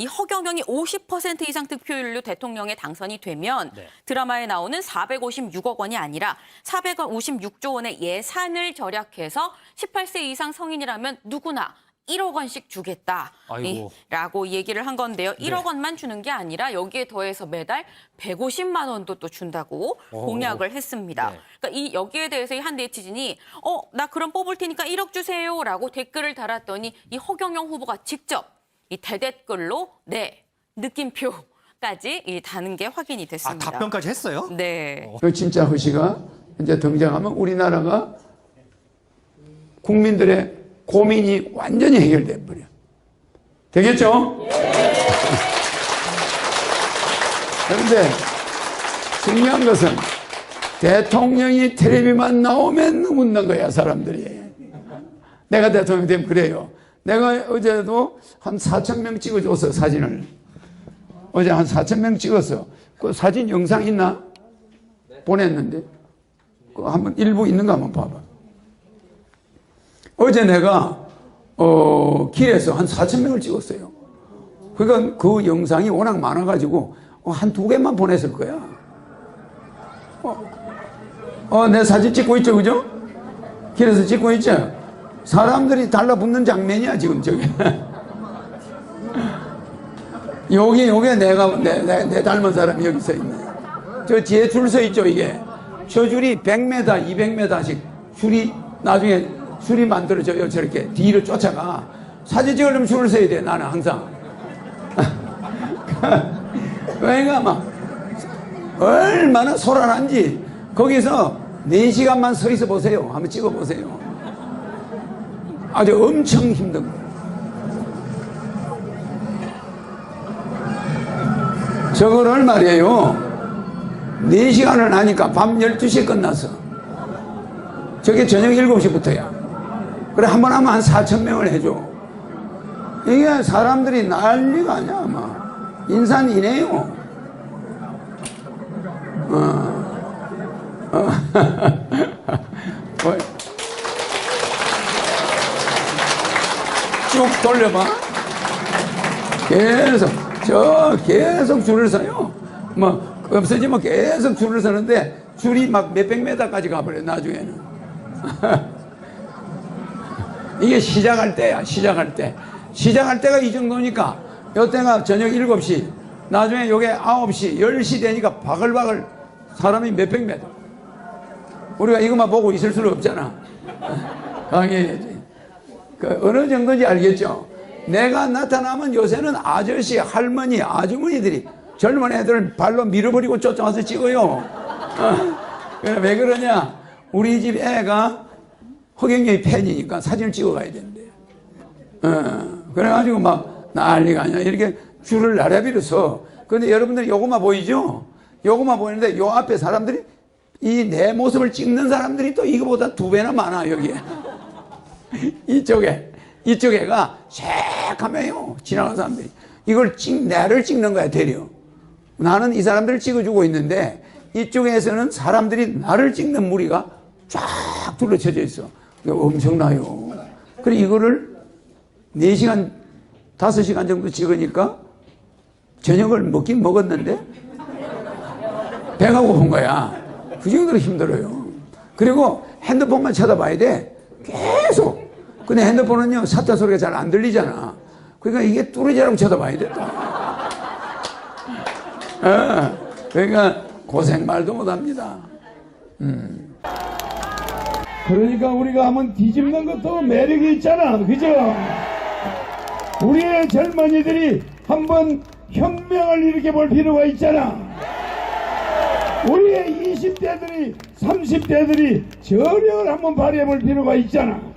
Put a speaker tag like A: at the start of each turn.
A: 이 허경영이 50% 이상 득표율로 대통령에 당선이 되면
B: 네.
A: 드라마에 나오는 456억 원이 아니라 456조 원의 예산을 절약해서 18세 이상 성인이라면 누구나 1억 원씩 주겠다.
B: 아이고.
A: 라고 얘기를 한 건데요.
B: 네.
A: 1억 원만 주는 게 아니라 여기에 더해서 매달 150만 원도 또 준다고
B: 오.
A: 공약을 했습니다.
B: 네.
A: 그러니까 이 여기에 대해서 이한 네티즌이 어, 나 그럼 뽑을 테니까 1억 주세요라고 댓글을 달았더니 이 허경영 후보가 직접 이 대댓글로 네, 느낌표까지 이 다는 게 확인이
B: 아,
A: 됐습니다.
B: 답변까지 했어요?
A: 네.
C: 그 진짜 허시가 이제 등장하면 우리나라가 국민들의 고민이 완전히 해결돼 버려. 되겠죠? 그런데 중요한 것은 대통령이 텔레비만 나오면 웃는 거야 사람들이. 내가 대통령 되면 그래요. 내가 어제도 한 4천 명 찍어줬어 사진을. 어제 한 4천 명 찍었어. 그 사진 영상 있나? 보냈는데 그 한번 일부 있는 거 한번 봐봐. 어제 내가 어, 길에서 한 4천 명을 찍었어요. 그러니까 그 영상이 워낙 많아가지고 어, 한두 개만 보냈을 거야. 어, 어, 내 사진 찍고 있죠, 그죠? 길에서 찍고 있죠? 사람들이 달라붙는 장면이야, 지금 저게. 여기, 요게 내가, 내, 내, 내 닮은 사람이 여기 서 있네. 저 뒤에 줄 서 있죠, 이게. 저 줄이 100m, 200m씩 줄이 나중에 줄이 만들어져요, 저렇게. 뒤로 쫓아가. 사진 찍으려면 줄을 서야 돼, 나는 항상. 그러니까 막, 얼마나 소란한지, 거기서 4시간만 서 있어 보세요. 한번 찍어 보세요. 아주 엄청 힘든 거예요. 저거를 말이에요. 4시간을 하니까 밤 12시에 끝났어. 저게 저녁 7시부터야. 그래, 한 번 하면 한 4천 명을 해줘. 이게 사람들이 난리가 아니야, 아마. 인산이네요. 어. 어. 뭐. 쭉 돌려봐. 계속, 저 계속 줄을 서요. 뭐, 없어지면 계속 줄을 서는데, 줄이 막 몇백 메다까지 가버려, 나중에는. 이게 시작할 때야, 시작할 때. 시작할 때가 이 정도니까, 요때가 저녁 7시, 나중에 요게 9시, 10시 되니까 바글바글 사람이 몇백 메다. 우리가 이것만 보고 있을 수는 없잖아. 강해야지. 그 어느 정도인지 알겠죠? 내가 나타나면 요새는 아저씨, 할머니, 아주머니들이 젊은 애들을 발로 밀어버리고 쫓아와서 찍어요. 어. 왜 그러냐? 우리 집 애가 허경영이 팬이니까 사진을 찍어가야 된대. 어. 그래가지고 막 난리가 아니야. 이렇게 줄을 나래비로 서. 근데 여러분들 요거만 보이죠? 요거만 보이는데 요 앞에 사람들이 이 내 모습을 찍는 사람들이 또 이거보다 두 배나 많아, 여기에. 이쪽에 이쪽에가 새카매요 지나가는 사람들이. 이걸 찍 나를 찍는 거야 대려. 나는 이 사람들을 찍어주고 있는데 이쪽에서는 사람들이 나를 찍는 무리가 쫙 둘러쳐져 있어. 엄청나요. 그래 이거를 4시간 5시간 정도 찍으니까 저녁을 먹긴 먹었는데 배가 고픈 거야. 그 정도로 힘들어요. 그리고 핸드폰만 쳐다봐야 돼 계속. 근데 핸드폰은요, 사타 소리가 잘 안 들리잖아. 그러니까 이게 뚜레지라고 쳐다봐야 돼, 또. 어, 그러니까 고생 말도 못 합니다. 음.
D: 그러니까 우리가 한번 뒤집는 것도 매력이 있잖아. 그죠? 우리의 젊은이들이 한번 혁명을 일으켜 볼 필요가 있잖아. 우리의 20대들이, 30대들이 저력을 한번 발휘해 볼 필요가 있잖아.